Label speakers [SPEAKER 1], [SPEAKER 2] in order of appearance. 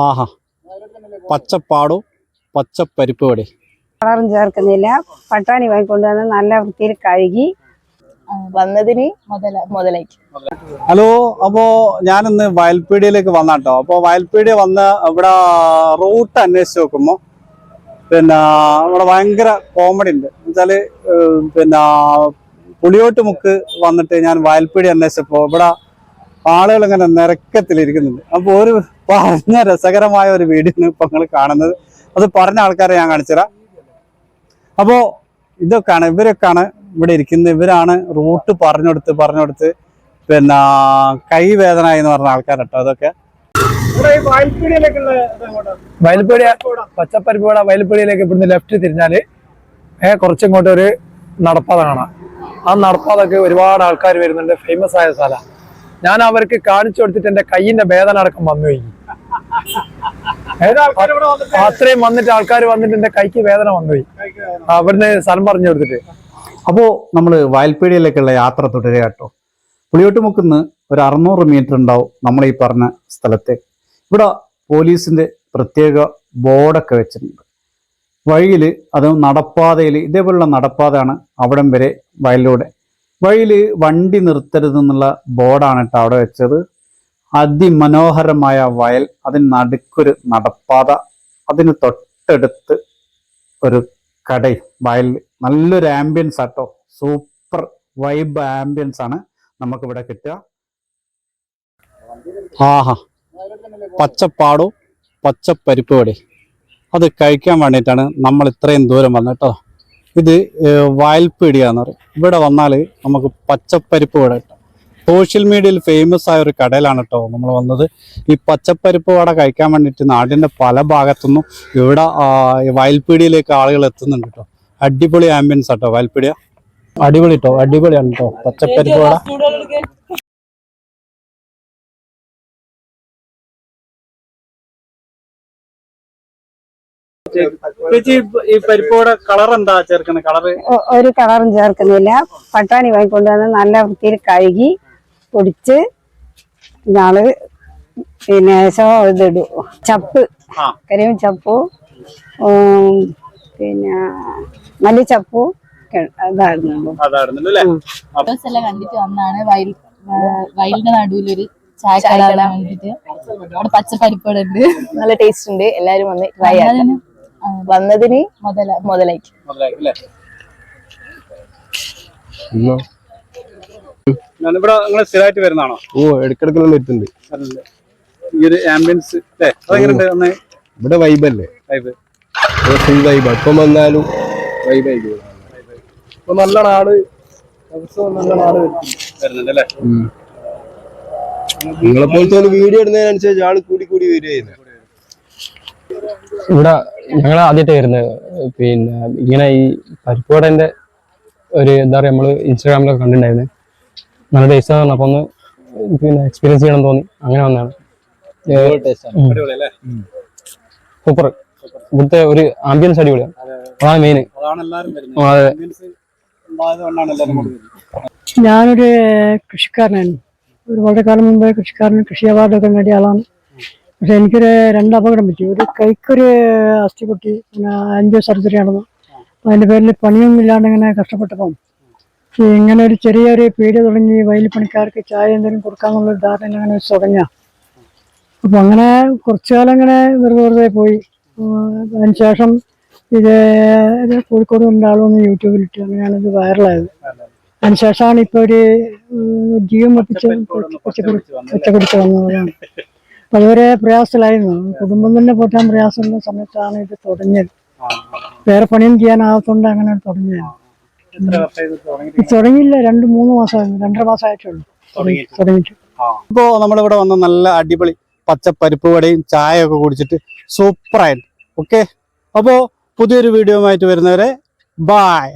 [SPEAKER 1] ആഹാ. പച്ചപ്പാടും പച്ചപ്പരിപ്പ് വടി.
[SPEAKER 2] കളറും ചേർക്കുന്നില്ല. പട്ടാണി വാങ്ങിക്കൊണ്ട് വന്ന് നല്ല വൃത്തിയിൽ കഴുകി
[SPEAKER 3] വന്നതിന് മുതല മുതലാക്കി.
[SPEAKER 1] ഹലോ അപ്പോ ഞാനിന്ന് വയൽപീടിയിലേക്ക് വന്നാട്ടോ. അപ്പോ വയൽപ്പീടിയ വന്ന് ഇവിടെ റൂട്ട് അന്വേഷിച്ച് നോക്കുമ്പോ പിന്നെ ഇവിടെ ഭയങ്കര കോമഡി ഉണ്ട്. എന്നുവെച്ചാൽ പിന്നെ പുളിയോട്ട് മുക്ക് വന്നിട്ട് ഞാൻ വയൽപ്പീടി അന്വേഷിച്ചപ്പോ ഇവിടെ ആളുകൾ ഇങ്ങനെ നിരക്കത്തിലിരിക്കുന്നുണ്ട്. അപ്പോൾ ഒരു പറഞ്ഞ രസകരമായ ഒരു വീഡിയോ ആണ് ഇപ്പൊ നിങ്ങൾ കാണുന്നത്. അത് പറഞ്ഞ ആൾക്കാരെ ഞാൻ കാണിച്ചുതരാം അപ്പോൾ ഇതൊക്കെയാണ് ഇവരൊക്കെയാണ് ഇവിടെ ഇരിക്കുന്നത്. ഇവരാണ് റൂട്ട് പറഞ്ഞുകൊടുത്ത് പറഞ്ഞുകൊടുത്ത് പറഞ്ഞു കൊടുത്ത് പിന്നെ കൈവേദന എന്ന് പറഞ്ഞ ആൾക്കാരട്ടോ അതൊക്കെ.
[SPEAKER 4] വയൽപ്പേടി പച്ചപ്പരിപ്പുവട വയൽപ്പീടിയിലേക്ക് ഇവിടുന്ന് ലെഫ്റ്റ് തിരിഞ്ഞാൽ ഏ കുറച്ചിങ്ങോട്ട് ഒരു നടപ്പാത കാണാം ആ നടപ്പാതൊക്കെ ഒരുപാട് ആൾക്കാർ വരുന്നുണ്ട്. ഫേമസ് ആയ സ്ഥലം. ഞാൻ അവർക്ക് കാണിച്ചു കൊടുത്തിട്ട് എന്റെ കയ്യിന്റെ വേദന അടക്കം വന്നു അത്രയും വന്നിട്ട് ആൾക്കാർ വന്നിട്ട് എന്റെ കൈക്ക് വേദന വന്നുപോയി അവിടുന്ന് സ്ഥലം പറഞ്ഞു കൊടുത്തിട്ട്.
[SPEAKER 1] അപ്പോ നമ്മൾ വയൽപ്പേടിയിലേക്കുള്ള യാത്ര തുടരുക കേട്ടോ. പുളിയോട്ടുമുക്കുന്ന് ഒരു അറുന്നൂറ് മീറ്റർ ഉണ്ടാവും നമ്മൾ ഈ പറഞ്ഞ സ്ഥലത്തെ. ഇവിടെ പോലീസിന്റെ പ്രത്യേക ബോർഡൊക്കെ വെച്ചിട്ടുണ്ട്. വഴിയിൽ അത് നടപ്പാതയിൽ ഇതേപോലുള്ള നടപ്പാതയാണ് അവിടം വരെ വയലിലൂടെ വഴിയിൽ വണ്ടി നിർത്തരുതെന്നുള്ള ബോർഡാണ് കേട്ടോ അവിടെ വെച്ചത്. അതിമനോഹരമായ വയൽ അതിന് നടുക്കൊരു നടപ്പാത അതിന് തൊട്ടടുത്ത് ഒരു കടയും വയൽ നല്ലൊരു ആംബിയൻസ് ആട്ടോ. സൂപ്പർ വൈബ് ആംബിയൻസ് ആണ് നമുക്കിവിടെ കിട്ടുക. ആഹാ പച്ചപ്പാടും പച്ചപ്പരിപ്പ് വടി അത് കഴിക്കാൻ വേണ്ടിയിട്ടാണ് നമ്മൾ ഇത്രയും ദൂരം വന്നിട്ടോ ഇത് വയൽപ്പീടിയാന്ന് പറയും. ഇവിടെ വന്നാൽ നമുക്ക് പച്ചപ്പരിപ്പ് വട സോഷ്യൽ മീഡിയയിൽ ഫേമസ് ആയ ഒരു കടയിലാണ് കേട്ടോ നമ്മൾ വന്നത്. ഈ പച്ചപ്പരിപ്പ് വട കഴിക്കാൻ വേണ്ടിയിട്ട് നാടിന്റെ പല ഭാഗത്തുനിന്നും ഇവിടെ വയൽപീടിയിലേക്ക് ആളുകൾ എത്തുന്നുണ്ട് കേട്ടോ. അടിപൊളി ആംബിയൻസ് ആട്ടോ വയൽപ്പീടിയ അടിപൊളി കേട്ടോ അടിപൊളിയാണ് കേട്ടോ പച്ചപ്പരിപ്പ് വട. ചേച്ചി ഈ പരിപ്പോടെ കളർ എന്താ ചേർക്കുന്നത്
[SPEAKER 2] കളർ ഒരു കളറും ചേർക്കുന്നില്ല. പട്ടാണി വാങ്ങിക്കൊണ്ടുവന്ന് നല്ല വൃത്തിയിൽ കഴുകി പൊടിച്ച് ഇയാൾ പിന്നെ ശോ ഇതിടു. ചപ്പ്
[SPEAKER 1] ആ.
[SPEAKER 2] കരിയും ചപ്പു പിന്നെ മല്ലിച്ചപ്പു
[SPEAKER 1] അതായിരുന്നു
[SPEAKER 3] കണ്ടിട്ട് വന്നാണ് വയൽ വയലിന്റെ നടുവിലൊരു ചായ കട വേണ്ടിട്ട്. അവിടെ പച്ചപ്പരിപ്പോടെ ഉണ്ട്.
[SPEAKER 5] നല്ല ടേസ്റ്റ് ഉണ്ട്. എല്ലാരും വന്ന് ട്രൈ
[SPEAKER 3] വന്നതിന് ആ,
[SPEAKER 5] വന്നതിന്
[SPEAKER 1] മുതലായിട്ട്. നിങ്ങൾ സ്ഥിരമായിട്ട് വരുന്നതാണോ?
[SPEAKER 6] ഓ.
[SPEAKER 1] ഈ ഒരു ആംബിയൻസ്
[SPEAKER 6] ഇവിടെ വൈബല്ലേ
[SPEAKER 1] വൈബ്
[SPEAKER 6] ഫുൾ വൈബ് വന്നാലും വൈബായി ഇപ്പൊ നല്ല നാട് ദിവസവും നല്ല നാട്
[SPEAKER 1] വരുന്നുണ്ട്. അല്ലേ
[SPEAKER 6] നിങ്ങളെപ്പോലത്തെ ഒരു വീഡിയോ ഇടുന്നതിനനുസരിച്ച് ആൾ കൂടി കൂടി വരികയായിരുന്നു
[SPEAKER 7] ഇവിടെ ഞങ്ങൾ ആദ്യമായിട്ട് വരുന്നത്. പിന്നെ ഇങ്ങനെ ഈ പരിപ്പുവടന്റെ ഒരു എന്താ പറയുക നമ്മൾ ഇൻസ്റ്റാഗ്രാമിലൊക്കെ കണ്ടിട്ടുണ്ടായിരുന്നു. നല്ല ടേസ്റ്റ് ആണ് അപ്പൊ ഒന്ന് പിന്നെ എക്സ്പീരിയൻസ് ചെയ്യണം തോന്നി. അങ്ങനെ വന്നതാണ്.
[SPEAKER 1] അല്ലേ
[SPEAKER 7] സൂപ്പർ ഇവിടുത്തെ ഒരു ആംബിയൻസ് അടിപൊളിയാണ്. അതാണ് മെയിൻ
[SPEAKER 1] അതാണ് എല്ലാവരും വരുന്നത്.
[SPEAKER 7] അതെ.
[SPEAKER 1] ആംബിയൻസ് ഉണ്ടായതുകൊണ്ടാണ് എല്ലാവരും കൂടി വരുന്നത്
[SPEAKER 8] ഞാനൊരു കൃഷിക്കാരനാണ് ഒരു വളരെ കാലം മുമ്പേ കൃഷിക്കാരൻ കൃഷി അവാർഡൊക്കെ നേടിയ ആളാണ്. പക്ഷെ എനിക്കൊരു രണ്ട് അപകടം പറ്റി. ഒരു കൈക്കൊരു അസ്ഥി പൊട്ടി പിന്നെ അഞ്ച് സർജറി നടന്നു. അപ്പം അതിന്റെ പേരിൽ പണിയൊന്നും ഇല്ലാണ്ട് ഇങ്ങനെ കഷ്ടപ്പെട്ടപ്പം ഇങ്ങനെ ഒരു ചെറിയൊരു പേടി തുടങ്ങി വയൽ പണിക്കാർക്ക് ചായ എന്തെങ്കിലും കൊടുക്കാമെന്നുള്ളൊരു ധാരണ അങ്ങനെ വെച്ച് തുടങ്ങിയ അപ്പൊ അങ്ങനെ കുറച്ചു കാലം ഇങ്ങനെ വെറുതെ വെറുതെ പോയി. അതിനുശേഷം ഇത് കോഴിക്കോട് ആളൊന്ന് യൂട്യൂബിലിട്ട് അങ്ങനെയാണ് ഇത് വൈറലായത്. അതിനുശേഷമാണ് ഇപ്പൊ ഒരു ജീവൻ വെപ്പിച്ച് പച്ചക്കറി പച്ചക്കറിച്ച് അതുവരെ പ്രയാസത്തിലായിരുന്നു. കുടുംബം തന്നെ പോറ്റാൻ പ്രയാസമുള്ള സമയത്താണ് ഇത് തുടങ്ങിയത്. വേറെ പണിയും ചെയ്യാനാകത്തോണ്ട് അങ്ങനെ തുടങ്ങിയത്. തുടങ്ങിയില്ല രണ്ട് മൂന്ന് മാസം രണ്ടര മാസമായിട്ടുള്ളൂ.
[SPEAKER 1] തുടങ്ങിയിട്ട്. ഇപ്പോ നമ്മളിവിടെ വന്ന നല്ല അടിപൊളി പച്ചപ്പരിപ്പ് വടയും ചായ ഒക്കെ കുടിച്ചിട്ട് സൂപ്പറായിട്ട്. ഓക്കെ? അപ്പോ പുതിയൊരു വീഡിയോ ആയിട്ട് വരുന്നവരെ ബായ്